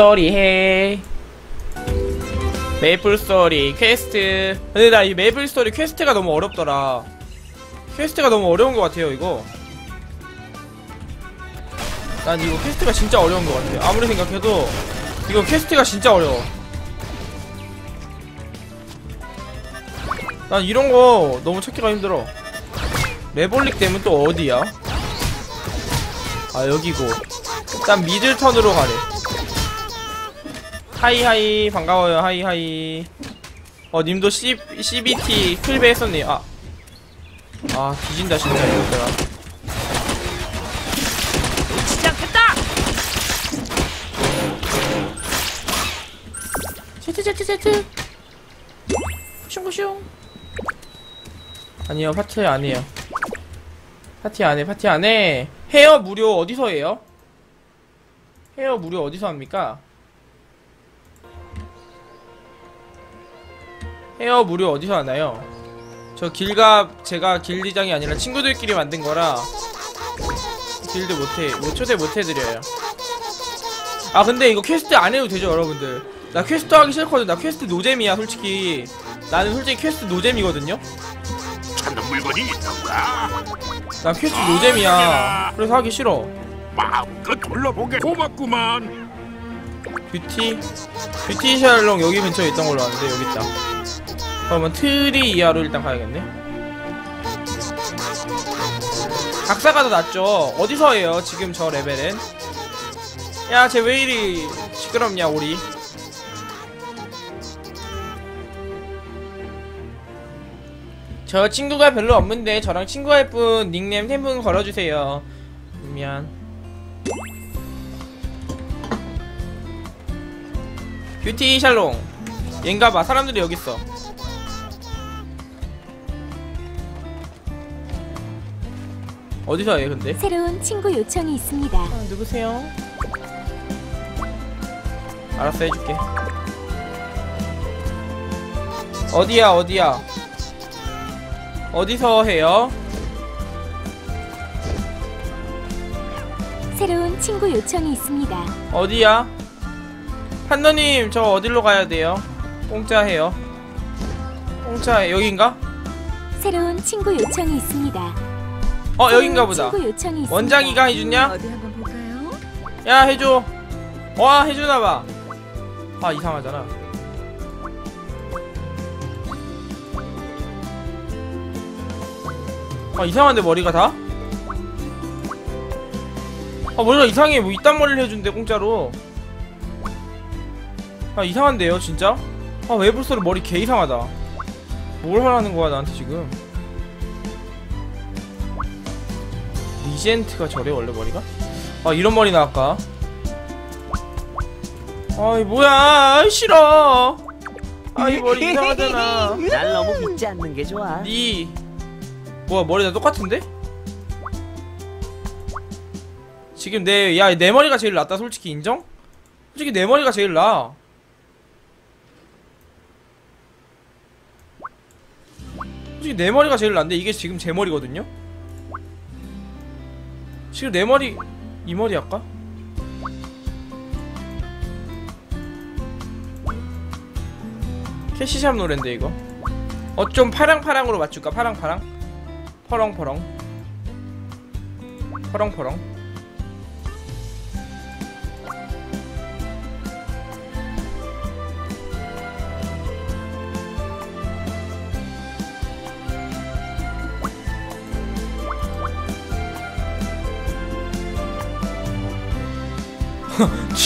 스토리 해. 메이플 스토리 퀘스트. 근데 나 이 메이플 스토리 퀘스트가 너무 어렵더라. 퀘스트가 너무 어려운 것 같아요 이거. 난 이거 퀘스트가 진짜 어려운 것 같아. 아무리 생각해도 이거 퀘스트가 진짜 어려워. 난 이런 거 너무 찾기가 힘들어. 레볼릭 되면 또 어디야? 아 여기고. 일단 미들턴으로 가래 하이하이 반가워요 하이하이 어 님도 C, CBT 클베 했었네요 아. 아 뒤진다 진짜 놓치지 않겠다. 제트 제트 제트 푸슝푸슝 아니요 파티 안해요 파티 안해 파티 안해 헤어 무료 어디서 해요? 헤어 무료 어디서 합니까? 헤어 무료 어디서 하나요? 저 길갑 제가 길리장이 아니라 친구들끼리 만든 거라 길드 못해 뭐 초대 못해드려요. 아 근데 이거 퀘스트 안 해도 되죠 여러분들? 나 퀘스트 하기 싫거든. 나 퀘스트 노잼이야 솔직히. 나는 솔직히 퀘스트 노잼이거든요. 찾는 물건이 있던가? 난 퀘스트 노잼이야. 그래서 하기 싫어. 마음껏 둘러보게. 고맙구만. 뷰티? 뷰티 샬롱 여기 근처에 있던 걸로 아는데 여기 있다 그러면 트리 이하로 일단 가야겠네. 각사가 더 낫죠. 어디서 해요 지금 저 레벨은 야쟤 왜 이리 시끄럽냐 우리. 저 친구가 별로 없는데 저랑 친구할 분 닉네임 템분 걸어주세요. 미안. 뷰티 샬롱. 얘인가봐. 사람들이 여기 있어 어디서 해 근데? 새로운 친구 요청이 있습니다. 아, 누구세요? 알았어 해줄게 어디야 어디야 어디서 해요? 새로운 친구 요청이 있습니다. 어디야? 판너님 저 어디로 가야 돼요? 공짜 해요 공짜 여긴가? 새로운 친구 요청이 있습니다. 어 여긴가 보다. 원장이가 해주냐? 어디 한번 볼까요? 야 해줘 와 해주나봐 아 이상하잖아 아 이상한데 머리가 다? 아 머리가 이상해 뭐 이딴 머리를 해준대 공짜로 아 이상한데요 진짜? 아 웨블소를 머리 개 이상하다 뭘 하라는 거야 나한테 지금 리젠트가 저래 원래 머리가? 아 이런 머리 나올까? 아이 뭐야 아이, 싫어 아이 머리 이상하잖아 날 너무 믿지 않는 게 좋아. 니 뭐야 머리 다 똑같은데? 지금 내 야 내 머리가 제일 낫다 솔직히 인정? 솔직히 내 머리가 제일 나아 솔직히 내 머리가 제일 난데 이게 지금 제 머리거든요? 지금 내 머리 이 머리 할까? 캐시샵 노랜데 이거? 어 좀 파랑파랑으로 맞출까? 파랑파랑? 퍼렁퍼렁? 퍼렁퍼렁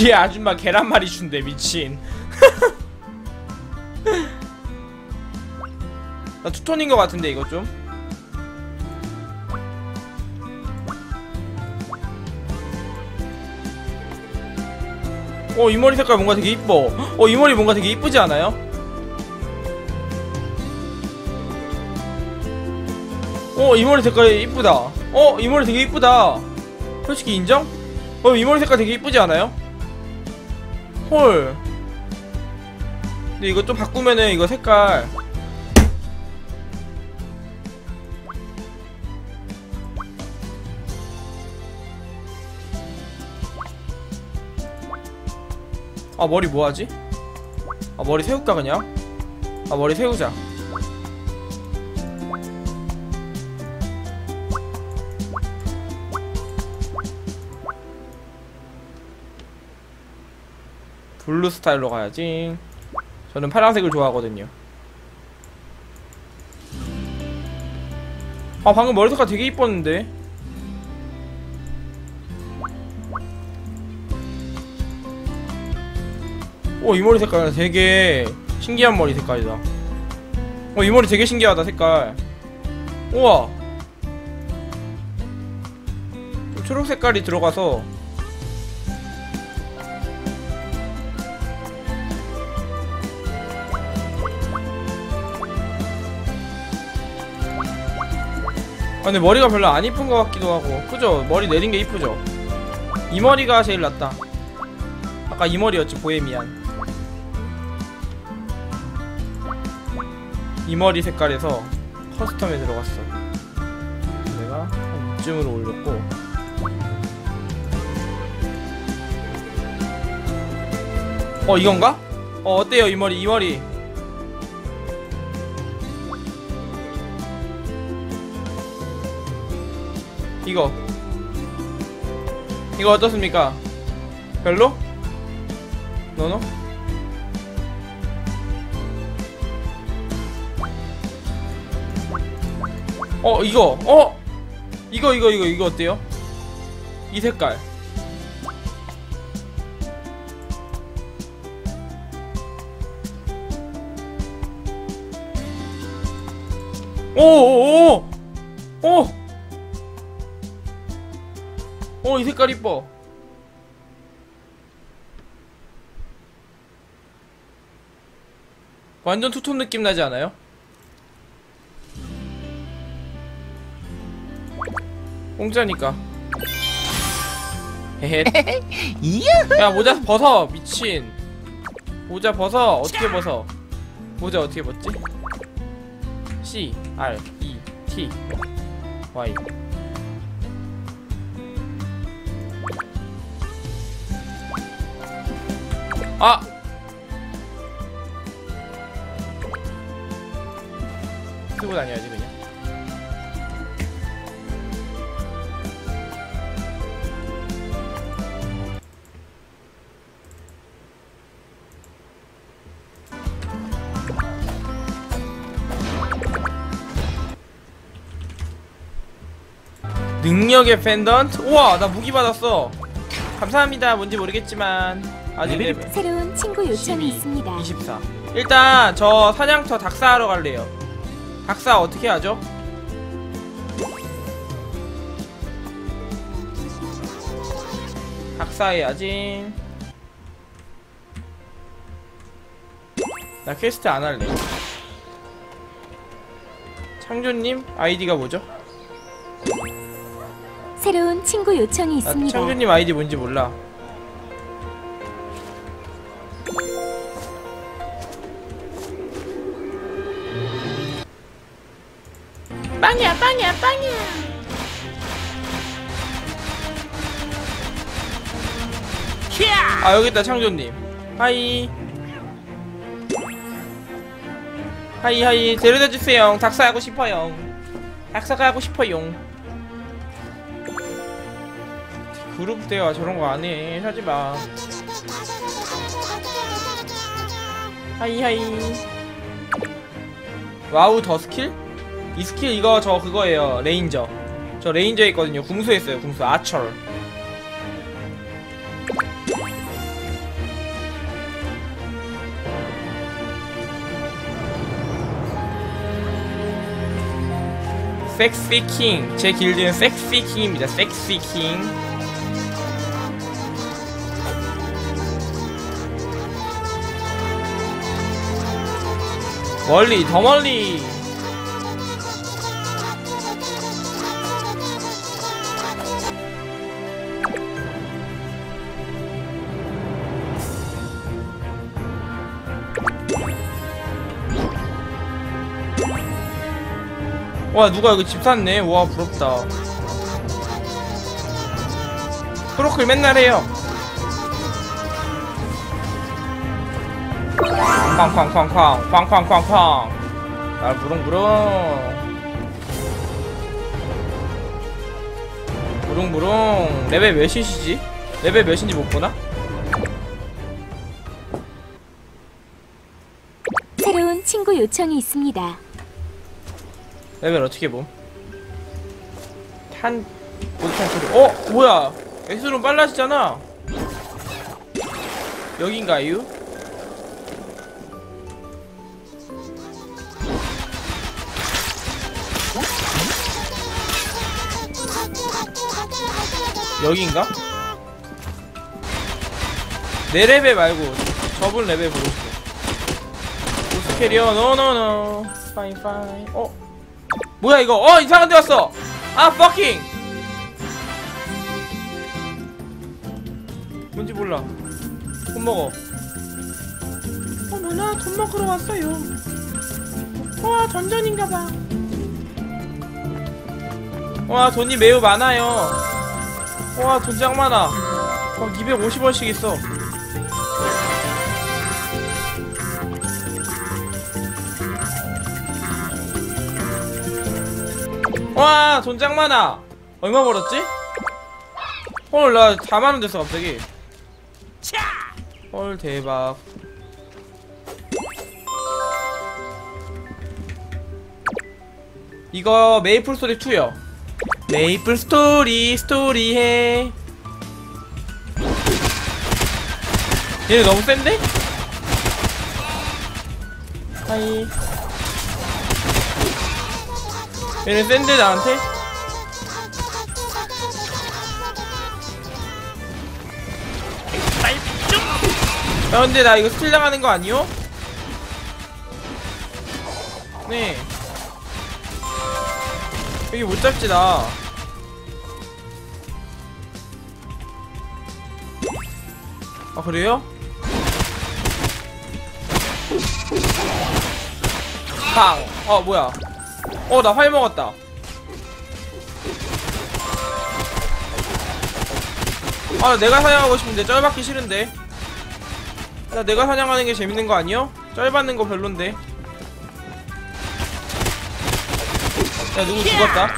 뒤에 아줌마 계란말이 준대 미친 나 투톤인 것 같은데 이거 좀 어, 이 머리 색깔 뭔가 되게 이뻐. 어, 이 머리 뭔가 되게 이쁘지 않아요? 어, 이 머리 색깔 이쁘다. 어, 이 머리 되게 이쁘다. 솔직히 인정? 어, 이 머리 색깔 되게 이쁘지 않아요? 헐. 근데 이거 좀 바꾸면은 이거 색깔 아 머리 뭐하지? 아 머리 세울까 그냥? 아 머리 세우자 블루 스타일로 가야지. 저는 파란색을 좋아하거든요. 아 방금 머리 색깔 되게 이뻤는데? 오 이 머리 색깔 되게 신기한 머리 색깔이다. 어이 머리 되게 신기하다 색깔. 우와. 좀 초록 색깔이 들어가서 아 근데 머리가 별로 안 이쁜 것 같기도 하고. 그죠? 머리 내린 게 이쁘죠? 이 머리가 제일 낫다. 아까 이 머리였지 보헤미안. 이 머리 색깔에서 커스텀에 들어갔어. 내가 한 이쯤으로 올렸고. 어 이건가? 어 어때요 이 머리? 이 머리 이거 이거 어떻습니까? 별로? 너너? 어 이거 어 이거 이거 이거 이거 어때요? 이 색깔 오오오 오! 어, 이 색깔 이뻐. 완전 투톤 느낌 나지 않아요? 공짜니까. 헤헤. 야, 모자 벗어, 미친. 모자 벗어, 어떻게 벗어? 모자 어떻게 벗지? C, R, E, T, Y. 아! 쓰고 다녀야지 그냥 능력의 펜던트? 우와 나 무기 받았어 감사합니다 뭔지 모르겠지만 아직 레벨 새로운 친구 요청이 12, 있습니다. 24 일단 저 사냥터 닥사하러 갈래요 닥사 어떻게 하죠? 닥사해야지 나 퀘스트 안 할래 창조님 아이디가 뭐죠? 새로운 친구 요청이 나 있습니다. 창조님 아이디 뭔지 몰라 빵이야 빵이야. 아 여기 있다 창조님. 하이. 하이 하이. 데려다 주세요. 닭사 하고 싶어요. 닭사가 하고 싶어요 그룹 대화 저런 거 안 해. 하지마. 하이 하이. 와우 더 스킬? 이 스킬 이거 저 그거예요. 레인저. 저 레인저 있거든요. 궁수 했어요. 궁수. 아처 섹시 킹 제 길드는 섹시 킹입니다. 섹시 킹 멀리 더 멀리 와 누가 여기 집 샀네 와 부럽다 크로클 맨날 해요 쾅쾅쾅쾅 쾅쾅쾅쾅 날 부릉부릉 부릉부릉 레벨 몇이시지? 레벨 몇인지 못 보나? 새로운 친구 요청이 있습니다. 레벨 어떻게 봄? 탄 못탄 소리 어? 뭐야 엑스론 빨라지잖아 여긴가요? 여긴가? 내 레벨 말고 저분 레벨 보고 싶어 보스 캐리어 노노노 파인 파인 어? 뭐야 이거? 어 이상한 데 왔어. 아 퍼킹 뭔지 몰라. 돈 먹어. 어 누나 돈 먹으러 왔어요. 와 전전인가봐. 와 돈이 매우 많아요. 와 돈 짱 많아. 어 250원씩 있어 와, 돈짱 많아. 얼마 벌었지? 헐, 나 4만원 됐어, 갑자기. 헐, 대박. 이거 메이플 스토리 2요. 메이플 스토리, 스토리 해. 얘네 너무 센데? 하이. 얘네 센데 나한테? 야 근데 나 이거 스틸 당하는 거 아니요? 네 여기 못 잡지 나 아, 그래요? 팡! 어, 뭐야. 어, 나 활 먹었다. 아, 내가 사냥하고 싶은데 쩔 받기 싫은데. 나 내가 사냥하는 게 재밌는 거 아니요? 쩔 받는 거 별론데. 야, 누구 죽었다.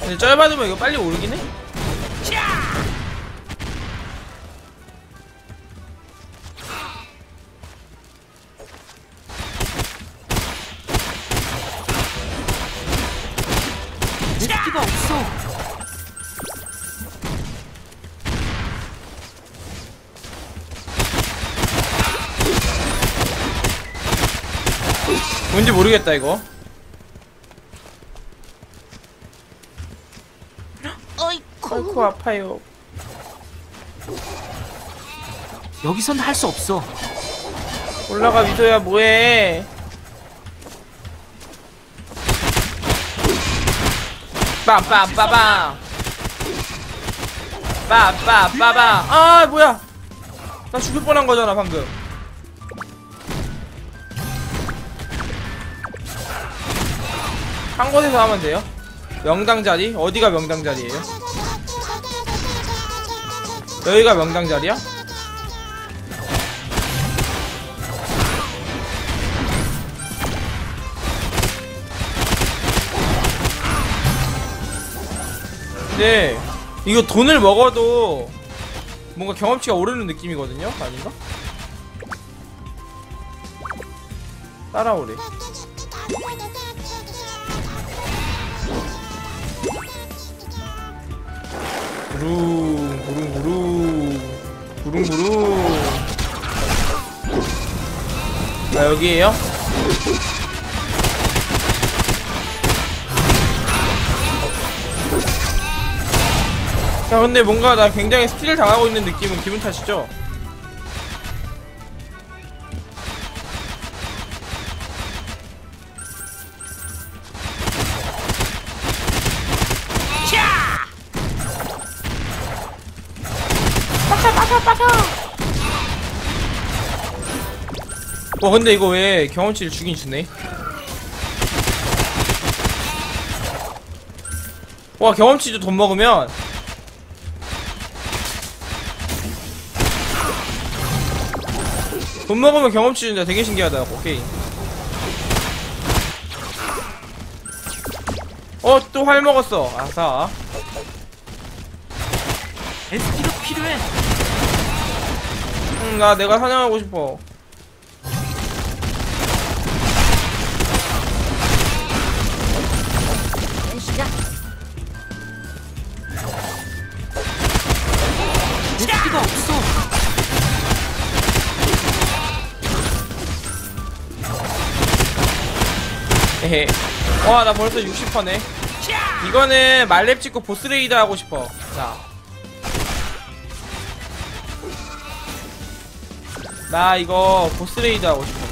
근데 쩔 받으면 이거 빨리 오르긴 해? 모르겠다, 이거. 아이고, 아파요. 여기선 할 수 없어. 올라가 미소야 뭐해 빰빰빠방 빰빰빠방 아 뭐야 나 죽을 뻔한 거잖아 방금 한 곳에서 하면 돼요 명당 자리 어디가 명당 자리예요 여기가 명당 자리야? 근데 이거 돈을 먹어도 뭔가 경험치가 오르는 느낌이거든요? 아닌가? 따라오래 부릉 부릉 부릉 부릉 부릉 아 여기에요? 야 근데 뭔가 나 굉장히 스틸을 당하고 있는 느낌은 기분 탓이죠? 와 근데 이거 왜 경험치를 주긴 주네 와 경험치도 돈 먹으면 돈 먹으면 경험치 준다. 되게 신기하다. 오케이. 어, 또 활 먹었어. 아싸. SP가 필요해. 응, 나 내가 사냥하고 싶어. 에헤. 와, 나 벌써 60%네. 이거는 말렙 찍고 보스레이드 하고 싶어. 자. 나 이거 보스레이드 하고 싶어.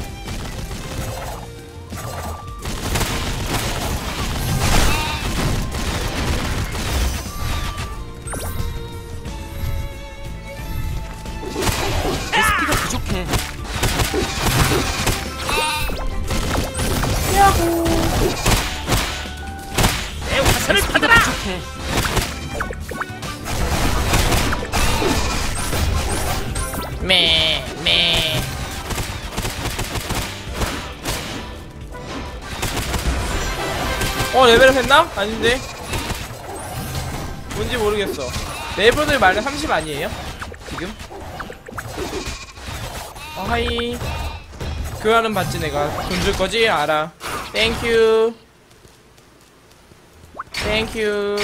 어, 레벨업 했나? 아닌데. 뭔지 모르겠어. 레벨을 말에 30 아니에요? 지금? 어, 하이. 교환은 받지, 내가. 돈 줄 거지? 알아. 땡큐. 땡큐.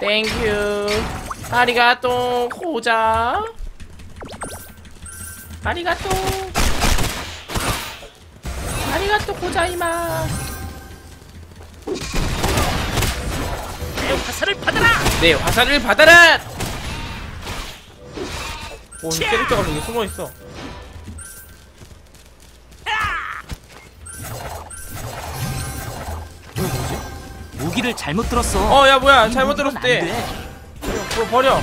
땡큐. 아리가또, 호자. 아리가또 아리가또 고자이마 내 화살을 받아라. 네 화살을 받아라 오, 이 캐릭터가 여기 숨어 있어 이거 뭐지? 무기를 잘못 들었어. 어 야 뭐야 이 잘못 들었을 때. 그거 버려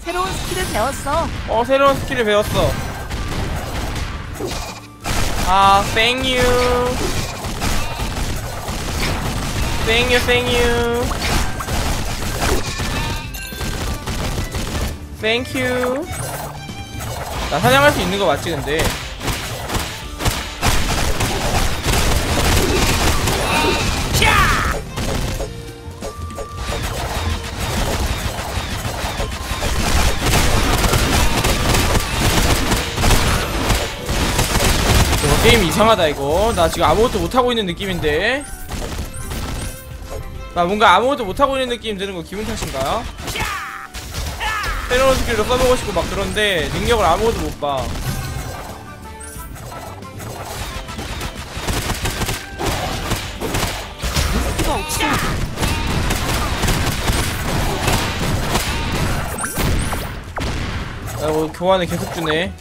새로운 스킬을 배웠어. 어 새로운 스킬을 배웠어 아 땡유 땡유 땡유 땡큐 나 사냥할 수 있는 거 맞지 근데? 게임 이상하다 이거. 나 지금 아무것도 못하고 있는 느낌인데 나 뭔가 아무것도 못하고 있는 느낌 드는 거 기분 탓인가요? 새로운 스킬도 써보고 싶고 막 그런데 능력을 아무것도 못봐 SP가 없어. 나 이거 교환을 계속 주네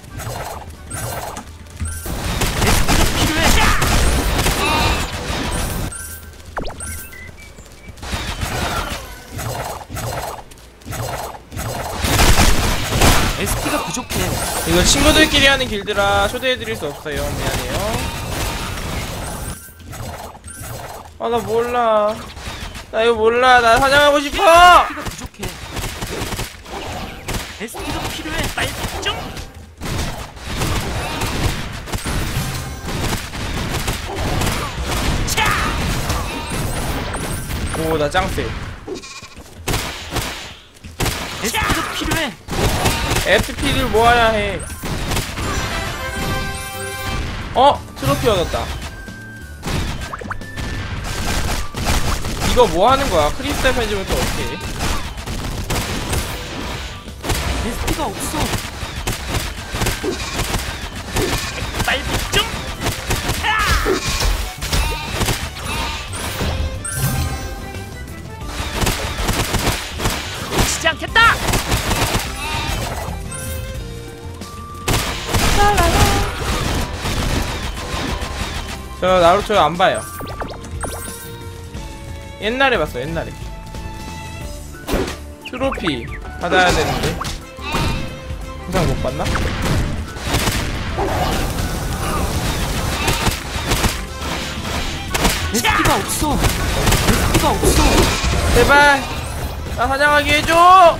이거 친구들끼리 하는 길드라 초대해드릴 수 없어요 미안해요 아 나 몰라 나 이거 몰라 나 사냥하고 싶어. SP가 필요해. 빨리 좀. 오나 짱세 SP가 필요해. FP를 모아야 해 어? 트로피 얻었다 이거 뭐 하는 거야? 크리스탈 편집부터 어떻게 해? SP가 없어. 저 나루토 안 봐요 옛날에 봤어 옛날에 트로피 받아야 되는데 항상 못 받나? SP가 없어. SP가 없어. 제발 나 사냥하게 해줘